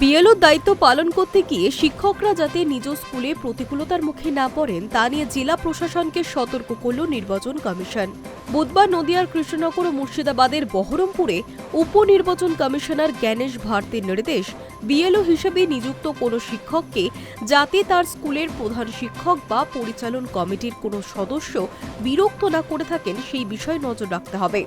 বিএলওর দায়িত্ব পালন করতে গিয়ে শিক্ষকরা যাতে নিজ স্কুলে প্রতিকূলতার মুখে না পড়েন, তা নিয়ে জেলা প্রশাসনকে সতর্ক করল নির্বাচন কমিশন। বুধবার নদিয়ার কৃষ্ণনগর ও মুর্শিদাবাদের বহরমপুরে উপনির্বাচন কমিশনার জ্ঞানেশ ভারতীর নির্দেশ, বিএলও হিসেবে নিযুক্ত কোনো শিক্ষককে যাতে তার স্কুলের প্রধান শিক্ষক বা পরিচালন কমিটির কোনো সদস্য বিরক্ত না করে থাকেন, সেই বিষয়ে নজর রাখতে হবে।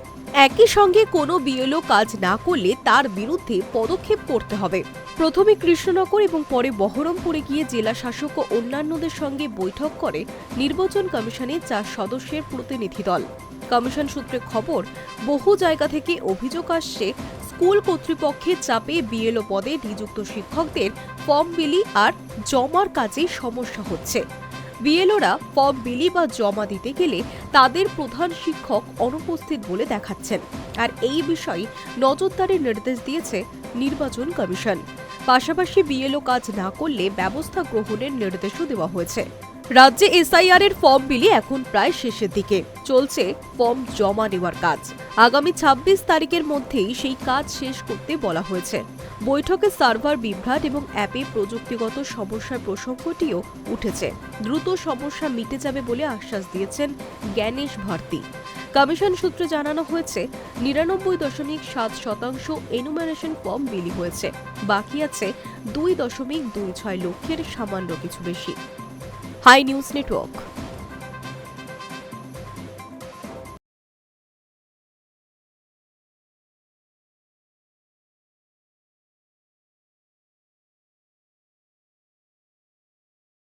একই সঙ্গে কোনো বিএলও কাজ না করলে তার বিরুদ্ধে পদক্ষেপ করতে হবে। প্রথমে কৃষ্ণনগর এবং পরে বহরমপুরে গিয়ে জেলা শাসক ও অন্যান্যদের সঙ্গে বৈঠক করে নির্বাচন কমিশনের চার সদস্যের প্রতিনিধি দল। কমিশন সূত্রে খবর, বহু জায়গা থেকে অভিযোগ আসছে, স্কুল কর্তৃপক্ষের চাপে বিএলও পদে নিযুক্ত শিক্ষকদের ফর্ম বিলি আর জমার কাজে সমস্যা হচ্ছে। বিএলওরা ফর্ম বিলি বা জমা দিতে গেলে তাদের প্রধান শিক্ষক অনুপস্থিত বলে দেখাচ্ছেন। আর এই বিষয়ে নজরদারির নির্দেশ দিয়েছে নির্বাচন কমিশন। পাশাপাশি বিএলও কাজ না করলে ব্যবস্থা গ্রহণের নির্দেশও দেওয়া হয়েছে। রাজ্যে এসআইআর এর ফর্ম বিলি এখন প্রায় শেষের দিকে। চলছে ফর্ম জমা নেওয়ার কাজ। আগামী ২৬ তারিখের মধ্যেই সেই কাজ শেষ করতে বলা হয়েছে। বৈঠকে সার্ভার বিভ্রাট এবং অ্যাপে প্রযুক্তিগত সমস্যার প্রসঙ্গটিও উঠেছে। দ্রুত সমস্যা মিটে যাবে বলে আশ্বাস দিয়েছেন জ্ঞানেশ ভারতী। কমিশন সূত্রে জানানো হয়েছে, নিরানব্বই দশমিক সাত শতাংশ এনুমারেশন ফর্ম বিলি হয়েছে। বাকি আছে দুই দশমিক দুই ছয় লক্ষের সামান্য কিছু বেশি। High news network